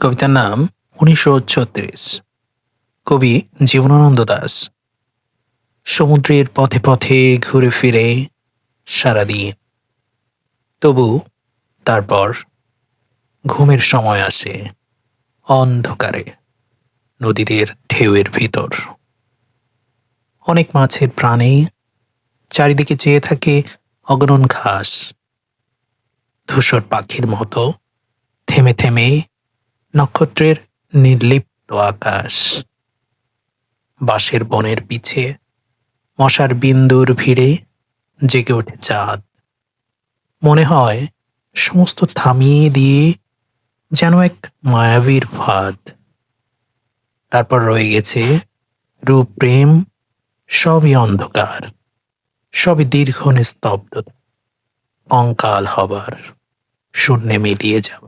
কবিতার নাম উনিশশো ছত্রিশ। কবি জীবনানন্দ দাস। সমুদ্রের পথে পথে ঘুরে ফিরে সারাদিন। তবু তারপর ঘুমের সময় আসে অন্ধকারে, নদীদের ঢেউয়ের ভিতর। অনেক মাছের প্রাণে চারিদিকে চেয়ে থাকে অগণন ঘাস। ধূসর পাখির মতো থেমে থেমে নক্ষত্রের নির্লিপ্ত আকাশ। বাঁশের বনের পিছে মশার বিন্দুর ভিড়ে জেগে ওঠে চাঁদ। মনে হয় সমস্ত থামিয়ে দিয়ে যেন এক মায়াবীর ফাঁদ। তারপর রয়ে গেছে রূপ, প্রেম, সবই অন্ধকার, সবই দীর্ঘ নিস্তব্ধতা, কঙ্কাল হবার, শূন্যে মিলিয়ে যাবার